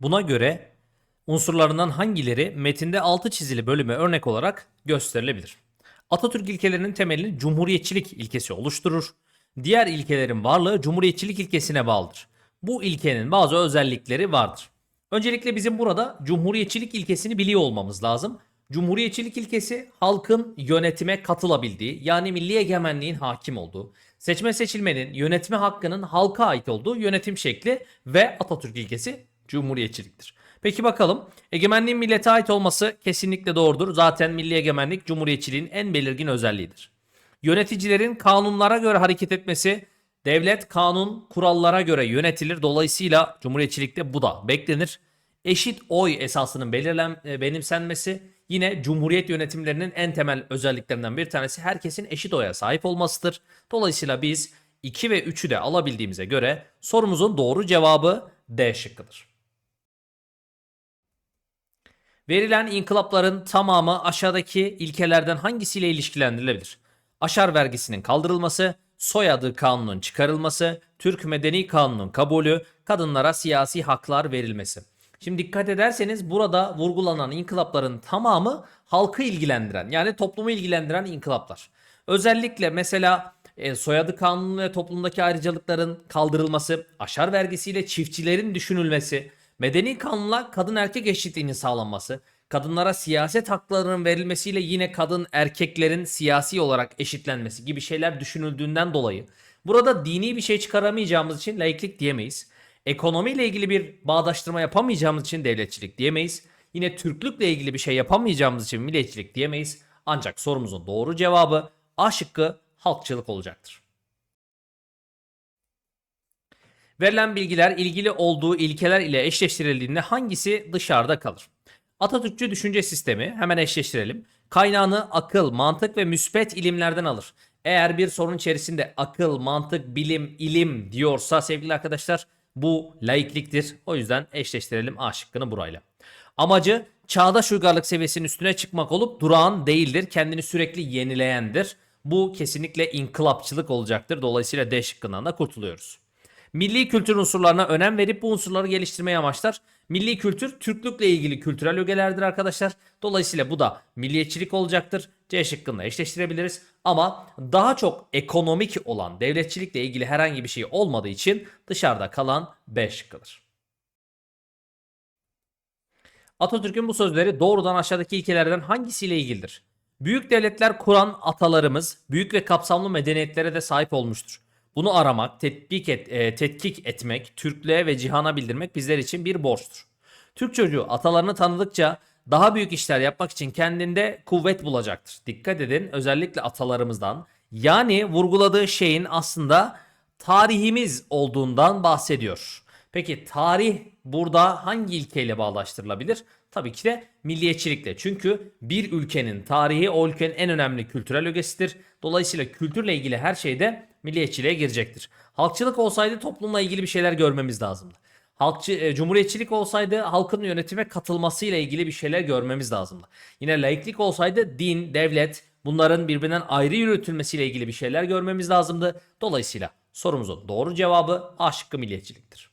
Buna göre unsurlarından hangileri metinde altı çizili bölüme örnek olarak gösterilebilir? Atatürk ilkelerinin temelini cumhuriyetçilik ilkesi oluşturur. Diğer ilkelerin varlığı cumhuriyetçilik ilkesine bağlıdır. Bu ilkenin bazı özellikleri vardır. Öncelikle bizim burada cumhuriyetçilik ilkesini biliyor olmamız lazım. Cumhuriyetçilik ilkesi halkın yönetime katılabildiği yani milli egemenliğin hakim olduğu, seçme seçilmenin yönetme hakkının halka ait olduğu yönetim şekli ve Atatürk ilkesi cumhuriyetçiliktir. Peki bakalım egemenliğin millete ait olması kesinlikle doğrudur. Zaten milli egemenlik cumhuriyetçiliğin en belirgin özelliğidir. Yöneticilerin kanunlara göre hareket etmesi, devlet kanun kurallara göre yönetilir. Dolayısıyla cumhuriyetçilikte bu da beklenir. Eşit oy esasının belirlen e, benimsenmesi yine cumhuriyet yönetimlerinin en temel özelliklerinden bir tanesi herkesin eşit oya sahip olmasıdır. Dolayısıyla biz 2 ve 3'ü de alabildiğimize göre sorumuzun doğru cevabı D şıkkıdır. Verilen inkılapların tamamı aşağıdaki ilkelerden hangisiyle ilişkilendirilebilir? Aşar vergisinin kaldırılması, soyadı kanunun çıkarılması, Türk Medeni Kanunu'nun kabulü, kadınlara siyasi haklar verilmesi. Şimdi dikkat ederseniz burada vurgulanan inkılapların tamamı halkı ilgilendiren yani toplumu ilgilendiren inkılaplar. Özellikle mesela e, soyadı kanunu ve toplumdaki ayrıcalıkların kaldırılması, aşar vergisiyle çiftçilerin düşünülmesi, medeni kanunla kadın erkek eşitliğinin sağlanması, kadınlara siyaset haklarının verilmesiyle yine kadın erkeklerin siyasi olarak eşitlenmesi gibi şeyler düşünüldüğünden dolayı burada dini bir şey çıkaramayacağımız için laiklik diyemeyiz. Ekonomiyle ilgili bir bağdaştırma yapamayacağımız için devletçilik diyemeyiz. Yine Türklükle ilgili bir şey yapamayacağımız için milliyetçilik diyemeyiz. Ancak sorumuzun doğru cevabı A şıkkı halkçılık olacaktır. Verilen bilgiler ilgili olduğu ilkeler ile eşleştirildiğinde hangisi dışarıda kalır? Atatürkçü düşünce sistemi hemen eşleştirelim. Kaynağını akıl, mantık ve müspet ilimlerden alır. Eğer bir sorun içerisinde akıl, mantık, bilim, ilim diyorsa sevgili arkadaşlar bu laikliktir. O yüzden eşleştirelim A şıkkını burayla. Amacı çağdaş uygarlık seviyesinin üstüne çıkmak olup durağan değildir. Kendini sürekli yenileyendir. Bu kesinlikle inkılapçılık olacaktır. Dolayısıyla D şıkkından da kurtuluyoruz. Milli kültür unsurlarına önem verip bu unsurları geliştirmeyi amaçlar. Milli kültür Türklükle ilgili kültürel ögelerdir arkadaşlar. Dolayısıyla bu da milliyetçilik olacaktır. C şıkkında eşleştirebiliriz. Ama daha çok ekonomik olan devletçilikle ilgili herhangi bir şey olmadığı için dışarıda kalan B şıkkıdır. Atatürk'ün bu sözleri doğrudan aşağıdaki ilkelerden hangisiyle ilgilidir? Büyük devletler kuran atalarımız büyük ve kapsamlı medeniyetlere de sahip olmuştur. Bunu aramak, tetkik, et, e, tetkik etmek, Türklüğe ve cihana bildirmek bizler için bir borçtur. Türk çocuğu atalarını tanıdıkça daha büyük işler yapmak için kendinde kuvvet bulacaktır. Dikkat edin özellikle atalarımızdan. Yani vurguladığı şeyin aslında tarihimiz olduğundan bahsediyor. Peki tarih burada hangi ilkeyle bağdaştırılabilir? Tabii ki de milliyetçilikle. Çünkü bir ülkenin tarihi o ülkenin en önemli kültürel ögesidir. Dolayısıyla kültürle ilgili her şeyde milliyetçiliğe girecektir. Halkçılık olsaydı toplumla ilgili bir şeyler görmemiz lazımdı. Halkçı, e, cumhuriyetçilik olsaydı halkın yönetime katılmasıyla ilgili bir şeyler görmemiz lazımdı. Yine laiklik olsaydı din, devlet bunların birbirinden ayrı yürütülmesiyle ilgili bir şeyler görmemiz lazımdı. Dolayısıyla sorumuzun doğru cevabı A şıkkı milliyetçiliktir.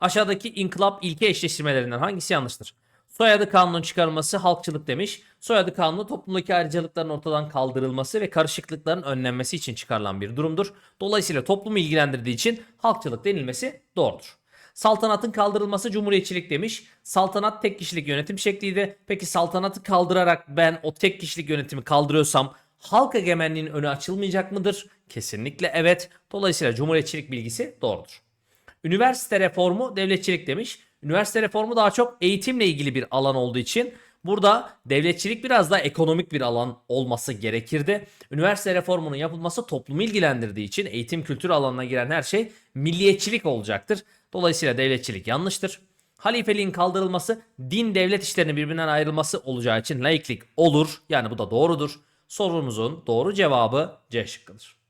Aşağıdaki inkılap ilke eşleştirmelerinden hangisi yanlıştır? Soyadı kanunun çıkarılması halkçılık demiş. Soyadı kanunu toplumdaki ayrıcalıkların ortadan kaldırılması ve karışıklıkların önlenmesi için çıkarılan bir durumdur. Dolayısıyla toplumu ilgilendirdiği için halkçılık denilmesi doğrudur. Saltanatın kaldırılması cumhuriyetçilik demiş. Saltanat tek kişilik yönetim şekliydi. Peki saltanatı kaldırarak ben o tek kişilik yönetimi kaldırıyorsam halk egemenliğinin önü açılmayacak mıdır? Kesinlikle evet. Dolayısıyla cumhuriyetçilik bilgisi doğrudur. Üniversite reformu devletçilik demiş. Üniversite reformu daha çok eğitimle ilgili bir alan olduğu için burada devletçilik biraz daha ekonomik bir alan olması gerekirdi. Üniversite reformunun yapılması toplumu ilgilendirdiği için eğitim kültür alanına giren her şey milliyetçilik olacaktır. Dolayısıyla devletçilik yanlıştır. Halifeliğin kaldırılması din devlet işlerinin birbirinden ayrılması olacağı için laiklik olur. Yani bu da doğrudur. Sorumuzun doğru cevabı C şıkkıdır.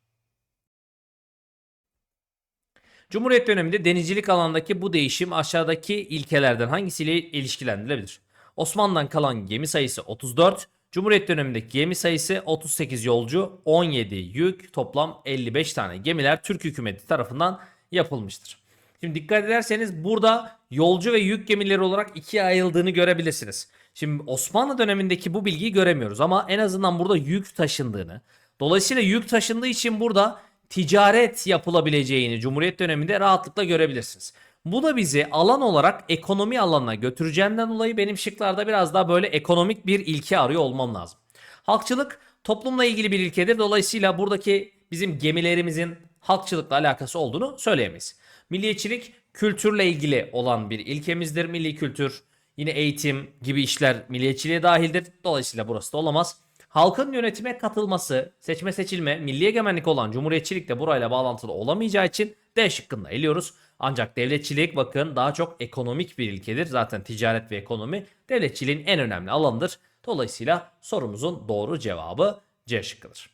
Cumhuriyet döneminde denizcilik alanındaki bu değişim aşağıdaki ilkelerden hangisiyle ilişkilendirilebilir? Osmanlı'dan kalan gemi sayısı 34, Cumhuriyet dönemindeki gemi sayısı 38 yolcu, 17 yük, toplam 55 tane gemiler Türk hükümeti tarafından yapılmıştır. Şimdi dikkat ederseniz burada yolcu ve yük gemileri olarak ikiye ayrıldığını görebilirsiniz. Şimdi Osmanlı dönemindeki bu bilgiyi göremiyoruz ama en azından burada yük taşındığını. Dolayısıyla yük taşındığı için burada ticaret yapılabileceğini Cumhuriyet döneminde rahatlıkla görebilirsiniz. Bu da bizi alan olarak ekonomi alanına götüreceğinden dolayı benim şıklarda biraz daha böyle ekonomik bir ilke arıyor olmam lazım. Halkçılık toplumla ilgili bir ilkedir. Dolayısıyla buradaki bizim gemilerimizin halkçılıkla alakası olduğunu söyleyemeyiz. Milliyetçilik kültürle ilgili olan bir ilkemizdir. Milli kültür, yine eğitim gibi işler milliyetçiliğe dahildir. Dolayısıyla burası da olamaz. Halkın yönetime katılması, seçme seçilme, milli egemenlik olan cumhuriyetçilik de burayla bağlantılı olamayacağı için D şıkkında eliyoruz. Ancak devletçilik bakın daha çok ekonomik bir ilkedir. Zaten ticaret ve ekonomi devletçiliğin en önemli alanıdır. Dolayısıyla sorumuzun doğru cevabı C şıkkıdır.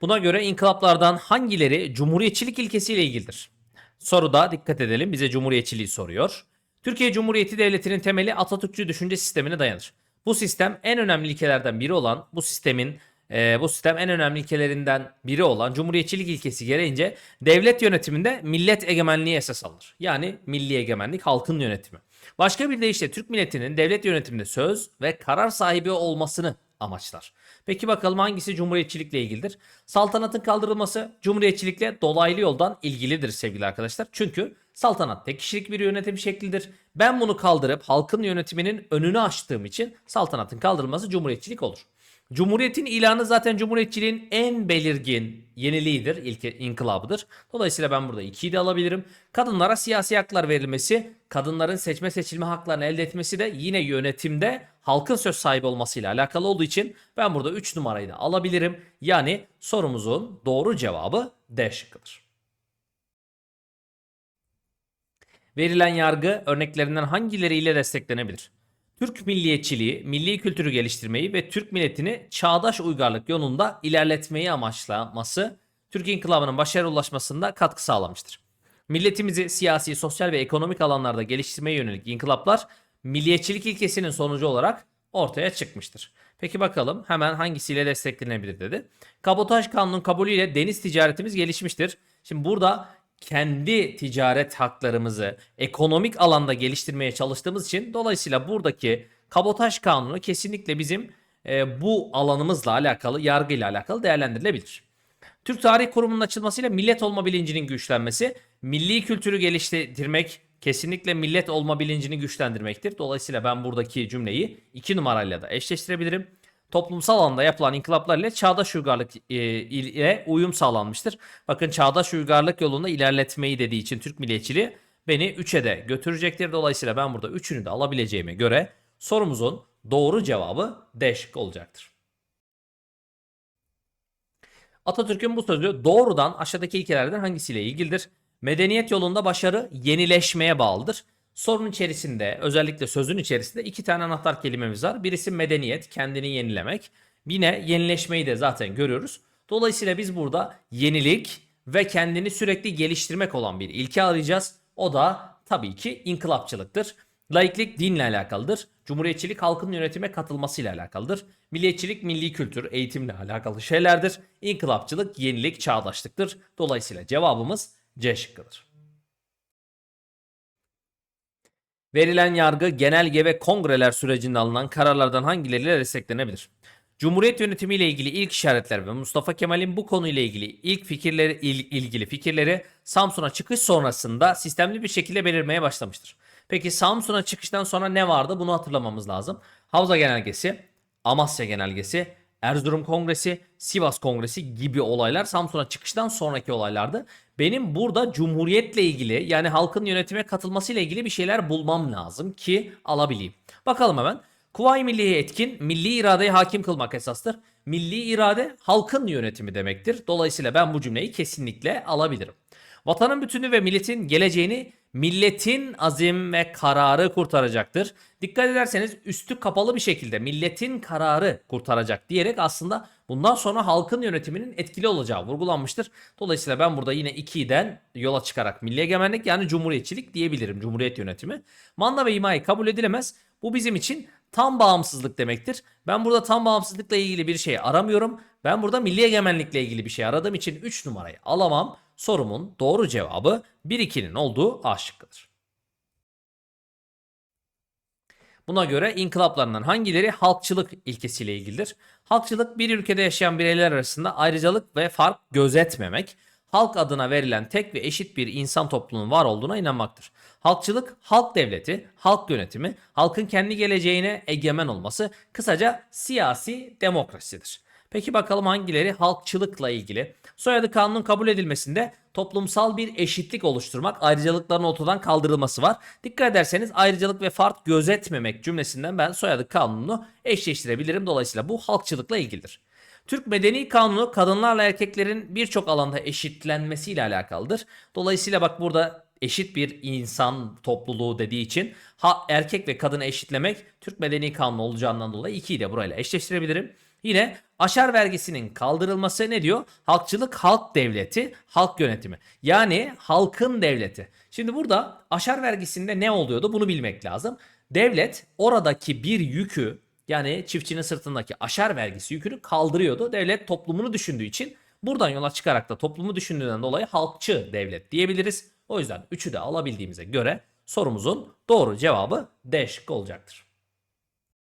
Buna göre inkılaplardan hangileri cumhuriyetçilik ilkesiyle ilgilidir? Soruda dikkat edelim bize cumhuriyetçiliği soruyor. Türkiye Cumhuriyeti Devleti'nin temeli Atatürkçü düşünce sistemine dayanır. Bu sistem en önemli ilkelerden biri olan bu sistemin e, bu sistem en önemli ilkelerinden biri olan cumhuriyetçilik ilkesi gereğince devlet yönetiminde millet egemenliği esas alınır. Yani milli egemenlik halkın yönetimi. Başka bir deyişle Türk milletinin devlet yönetiminde söz ve karar sahibi olmasını amaçlar. Peki bakalım hangisi cumhuriyetçilikle ilgilidir? Saltanatın kaldırılması cumhuriyetçilikle dolaylı yoldan ilgilidir sevgili arkadaşlar. Çünkü saltanat tek kişilik bir yönetim şeklidir. Ben bunu kaldırıp halkın yönetiminin önünü açtığım için saltanatın kaldırılması cumhuriyetçilik olur. Cumhuriyetin ilanı zaten cumhuriyetçiliğin en belirgin yeniliğidir, ilk inkılabıdır. Dolayısıyla ben burada 2'yi de alabilirim. Kadınlara siyasi haklar verilmesi, kadınların seçme seçilme haklarını elde etmesi de yine yönetimde halkın söz sahibi olmasıyla alakalı olduğu için ben burada 3 numarayı da alabilirim. Yani sorumuzun doğru cevabı D şıkkıdır. Verilen yargı örneklerinden hangileriyle desteklenebilir? Türk milliyetçiliği, milli kültürü geliştirmeyi ve Türk milletini çağdaş uygarlık yolunda ilerletmeyi amaçlaması Türk İnkılabı'nın başarıya ulaşmasında katkı sağlamıştır. Milletimizi siyasi, sosyal ve ekonomik alanlarda geliştirmeye yönelik inkılaplar milliyetçilik ilkesinin sonucu olarak ortaya çıkmıştır. Peki bakalım hemen hangisiyle desteklenebilir dedi. Kabotaj kanunun kabulüyle deniz ticaretimiz gelişmiştir. Şimdi burada kendi ticaret haklarımızı ekonomik alanda geliştirmeye çalıştığımız için dolayısıyla buradaki kabotaj kanunu kesinlikle bizim e, bu alanımızla alakalı, yargıyla alakalı değerlendirilebilir. Türk Tarih Kurumu'nun açılmasıyla millet olma bilincinin güçlenmesi, milli kültürü geliştirmek kesinlikle millet olma bilincini güçlendirmektir. Dolayısıyla ben buradaki cümleyi 2 numarayla da eşleştirebilirim. Toplumsal alanda yapılan inkılaplar ile çağdaş uygarlık e, ile uyum sağlanmıştır. Bakın çağdaş uygarlık yolunda ilerletmeyi dediği için Türk milliyetçiliği beni 3'e de götürecektir. Dolayısıyla ben burada 3'ünü de alabileceğime göre sorumuzun doğru cevabı D olacaktır. Atatürk'ün bu sözü doğrudan aşağıdaki ilkelerden hangisiyle ilgilidir? Medeniyet yolunda başarı yenileşmeye bağlıdır. Sorunun içerisinde özellikle sözün içerisinde iki tane anahtar kelimemiz var. Birisi medeniyet, kendini yenilemek. Yine yenileşmeyi de zaten görüyoruz. Dolayısıyla biz burada yenilik ve kendini sürekli geliştirmek olan bir ilke arayacağız. O da tabii ki inkılapçılıktır. Laiklik dinle alakalıdır. Cumhuriyetçilik halkın yönetime katılmasıyla alakalıdır. Milliyetçilik milli kültür, eğitimle alakalı şeylerdir. İnkılapçılık yenilik, çağdaşlıktır. Dolayısıyla cevabımız C şıkkıdır. Verilen yargı genelge ve kongreler sürecinde alınan kararlardan hangileriyle desteklenebilir? Cumhuriyet yönetimi ile ilgili ilk işaretler ve Mustafa Kemal'in bu konuyla ilgili ilk fikirleri il, ilgili fikirleri Samsun'a çıkış sonrasında sistemli bir şekilde belirmeye başlamıştır. Peki Samsun'a çıkıştan sonra ne vardı? Bunu hatırlamamız lazım. Havza Genelgesi, Amasya Genelgesi, Erzurum Kongresi, Sivas Kongresi gibi olaylar Samsun'a çıkıştan sonraki olaylardı. Benim burada cumhuriyetle ilgili yani halkın yönetime katılmasıyla ilgili bir şeyler bulmam lazım ki alabileyim. Bakalım hemen. Kuvayi Milliye etkin, milli iradeye hakim kılmak esastır. Milli irade halkın yönetimi demektir. Dolayısıyla ben bu cümleyi kesinlikle alabilirim. Vatanın bütünü ve milletin geleceğini milletin azim ve kararı kurtaracaktır. Dikkat ederseniz üstü kapalı bir şekilde milletin kararı kurtaracak diyerek aslında bundan sonra halkın yönetiminin etkili olacağı vurgulanmıştır. Dolayısıyla ben burada yine 2'den yola çıkarak milli egemenlik yani cumhuriyetçilik diyebilirim. Cumhuriyet yönetimi. Manda ve himaye kabul edilemez. Bu bizim için tam bağımsızlık demektir. Ben burada tam bağımsızlıkla ilgili bir şey aramıyorum. Ben burada milli egemenlikle ilgili bir şey aradığım için 3 numarayı alamam. Sorumun doğru cevabı 1-2'nin olduğu A şıkkıdır. Buna göre inkılaplarından hangileri halkçılık ilkesiyle ilgilidir? Halkçılık bir ülkede yaşayan bireyler arasında ayrıcalık ve fark gözetmemek, halk adına verilen tek ve eşit bir insan toplumunun var olduğuna inanmaktır. Halkçılık, halk devleti, halk yönetimi, halkın kendi geleceğine egemen olması, kısaca siyasi demokrasidir. Peki bakalım hangileri halkçılıkla ilgili? Soyadı kanunun kabul edilmesinde toplumsal bir eşitlik oluşturmak, ayrıcalıkların ortadan kaldırılması var. Dikkat ederseniz ayrıcalık ve fark gözetmemek cümlesinden ben soyadı kanununu eşleştirebilirim. Dolayısıyla bu halkçılıkla ilgilidir. Türk Medeni Kanunu kadınlarla erkeklerin birçok alanda eşitlenmesiyle alakalıdır. Dolayısıyla bak burada eşit bir insan topluluğu dediği için ha, erkek ve kadını eşitlemek Türk Medeni Kanunu olacağından dolayı ikiyi de burayla eşleştirebilirim. Yine aşar vergisinin kaldırılması ne diyor? Halkçılık halk devleti, halk yönetimi. Yani halkın devleti. Şimdi burada aşar vergisinde ne oluyordu? Bunu bilmek lazım. Devlet oradaki bir yükü yani çiftçinin sırtındaki aşar vergisi yükünü kaldırıyordu. Devlet toplumunu düşündüğü için buradan yola çıkarak da toplumu düşündüğünden dolayı halkçı devlet diyebiliriz. O yüzden 3'ü de alabildiğimize göre sorumuzun doğru cevabı D olacaktır.